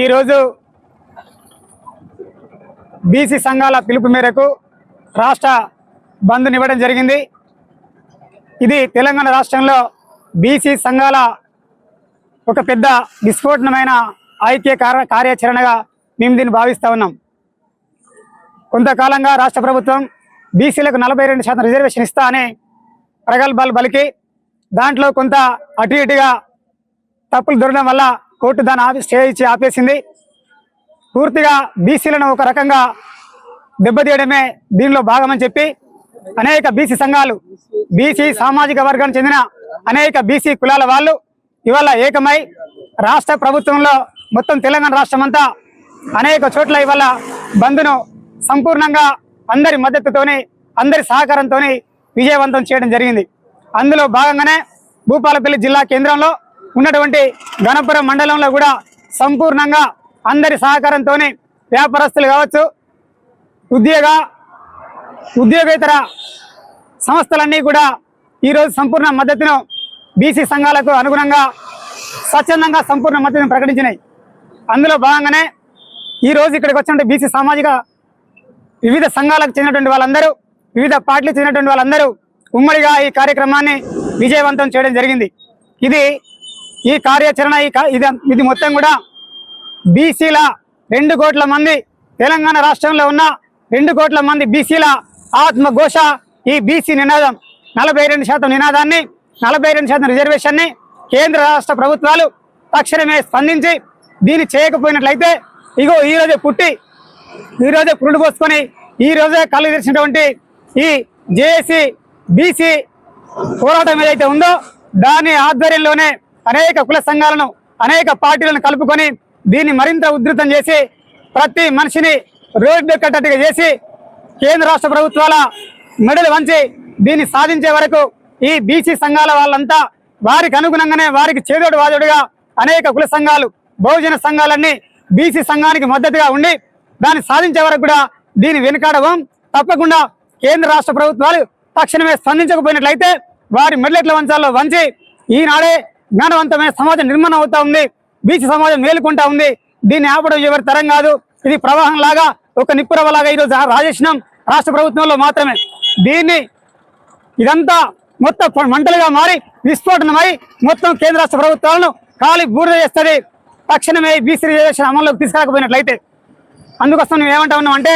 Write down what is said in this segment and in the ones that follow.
ఈరోజు బీసీ సంఘాల పిలుపు మేరకు రాష్ట్ర బంద్ని ఇవ్వడం జరిగింది. ఇది తెలంగాణ రాష్ట్రంలో బీసీ సంఘాల ఒక పెద్ద విస్ఫోటనమైన ఐక్య కార్యాచరణగా మేము దీన్ని భావిస్తూ ఉన్నాం. కొంతకాలంగా రాష్ట్ర ప్రభుత్వం బీసీలకు నలభై రెండు శాతం రిజర్వేషన్ ఇస్తా అని ప్రగల్భాలు బలికి దాంట్లో కొంత అటు ఇటుగా తప్పులు దొరకడం వల్ల కోర్టు దాన్ని ఆపి స్టే ఇచ్చి ఆపేసింది. పూర్తిగా బీసీలను ఒక రకంగా దెబ్బతీయడమే దీనిలో భాగమని చెప్పి అనేక బీసీ సంఘాలు బీసీ సామాజిక వర్గానికి చెందిన అనేక బీసీ కులాల వాళ్ళు ఇవాళ ఏకమై రాష్ట్ర ప్రభుత్వంలో మొత్తం తెలంగాణ రాష్ట్రం అంతా అనేక చోట్ల ఇవాళ బంద్ను సంపూర్ణంగా అందరి మద్దతుతోని అందరి సహకారంతోని విజయవంతం చేయడం జరిగింది. అందులో భాగంగానే భూపాలపల్లి జిల్లా కేంద్రంలో ఉన్నటువంటి గణపురం మండలంలో కూడా సంపూర్ణంగా అందరి సహకారంతోనే వ్యాపారస్తులు కావచ్చు ఉద్యోగ ఉద్యోగేతర సంస్థలన్నీ కూడా ఈరోజు సంపూర్ణ మద్దతును బీసీ సంఘాలకు అనుగుణంగా స్వచ్ఛందంగా సంపూర్ణ మద్దతును ప్రకటించినాయి. అందులో భాగంగానే ఈరోజు ఇక్కడికి వచ్చినటువంటి బీసీ సామాజిక వివిధ సంఘాలకు చెందినటువంటి వాళ్ళందరూ వివిధ పార్టీలకు చెందినటువంటి వాళ్ళందరూ ఉమ్మడిగా ఈ కార్యక్రమాన్ని విజయవంతం చేయడం జరిగింది. ఇది ఈ కార్యాచరణ ఈ ఇది ఇది మొత్తం కూడా బీసీల రెండు కోట్ల మంది తెలంగాణ రాష్ట్రంలో ఉన్న రెండు కోట్ల మంది బీసీల ఆత్మఘోష ఈ బీసీ నినాదం. నలభై రెండు శాతం నినాదాన్ని నలభై రెండు శాతం రిజర్వేషన్ని కేంద్ర రాష్ట్ర ప్రభుత్వాలు తక్షణమే స్పందించి దీన్ని చేయకపోయినట్లయితే ఇగో ఈ రోజే పుట్టి ఈ రోజే పురుడు పోసుకొని ఈ రోజే కళ్ళు తెరిచినటువంటి ఈ జేఏసీ బీసీ పోరాటం ఏదైతే ఉందో దాని ఆధ్వర్యంలోనే అనేక కుల సంఘాలను అనేక పార్టీలను కలుపుకొని దీన్ని మరింత ఉధృతం చేసి ప్రతి మనిషిని రోడ్డెక్కేటట్టుగా చేసి కేంద్ర రాష్ట్ర ప్రభుత్వాల మెడలు వంచి దీన్ని సాధించే వరకు ఈ బీసీ సంఘాల వాళ్ళంతా వారికి అనుగుణంగానే వారికి చేదోడు వాదోడుగా అనేక కుల సంఘాలు బహుజన సంఘాలన్నీ బీసీ సంఘానికి మద్దతుగా ఉండి దాన్ని సాధించే వరకు కూడా దీన్ని వెనుకాడవం తప్పకుండా కేంద్ర రాష్ట్ర ప్రభుత్వాలు తక్షణమే స్పందించకపోయినట్లయితే వారి మెడలెట్ల వంచాల్లో వంచి ఈనాడే జ్ఞానవంతమైన సమాజం నిర్మాణం అవుతా ఉంది. బీసీ సమాజం మేలుకుంటా ఉంది. దీన్ని ఆపడం ఎవరి తరం కాదు. ఇది ప్రవాహం లాగా ఒక నిప్పురవలాగా ఈరోజు రాజేసినాం రాష్ట్ర ప్రభుత్వంలో మాత్రమే. దీన్ని ఇదంతా మొత్తం మంటలుగా మారి విస్ఫోటనమై మొత్తం కేంద్ర రాష్ట్ర ప్రభుత్వాలను కాలి బూడిద చేస్తుంది. తక్షణమే బీసీ రిజర్వేషన్ అమల్లోకి తీసుకురాకపోయినట్లయితే. అందుకోసం మేము ఏమంటా ఉన్నాం అంటే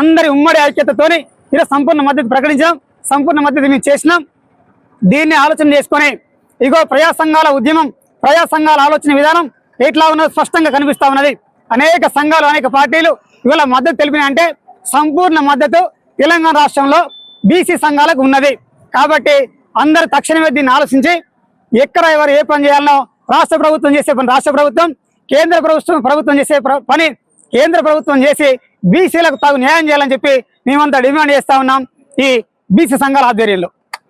అందరి ఉమ్మడి ఐక్యతతోని ఈరోజు సంపూర్ణ మద్దతు ప్రకటించాం. సంపూర్ణ మద్దతు మేము చేసినాం. దీన్ని ఆలోచన చేసుకొని ఇగో ప్రజా సంఘాల ఉద్యమం ప్రజా సంఘాల ఆలోచన విధానం ఎట్లా ఉన్నదో స్పష్టంగా కనిపిస్తా ఉన్నది. అనేక సంఘాలు అనేక పార్టీలు ఇవాళ మద్దతు తెలిపిన అంటే సంపూర్ణ మద్దతు తెలంగాణ రాష్ట్రంలో బీసీ సంఘాలకు ఉన్నది. కాబట్టి అందరు తక్షణమే దీన్ని ఆలోచించి ఎక్కడ ఎవరు ఏ పని చేయాలనో రాష్ట్ర ప్రభుత్వం చేసే పని రాష్ట్ర ప్రభుత్వం కేంద్ర ప్రభుత్వం ప్రభుత్వం చేసే పని కేంద్ర ప్రభుత్వం చేసి బీసీలకు తగు న్యాయం చేయాలని చెప్పి మేమంతా డిమాండ్ చేస్తా ఉన్నాం ఈ బీసీ సంఘాల ఆధ్వర్యంలో.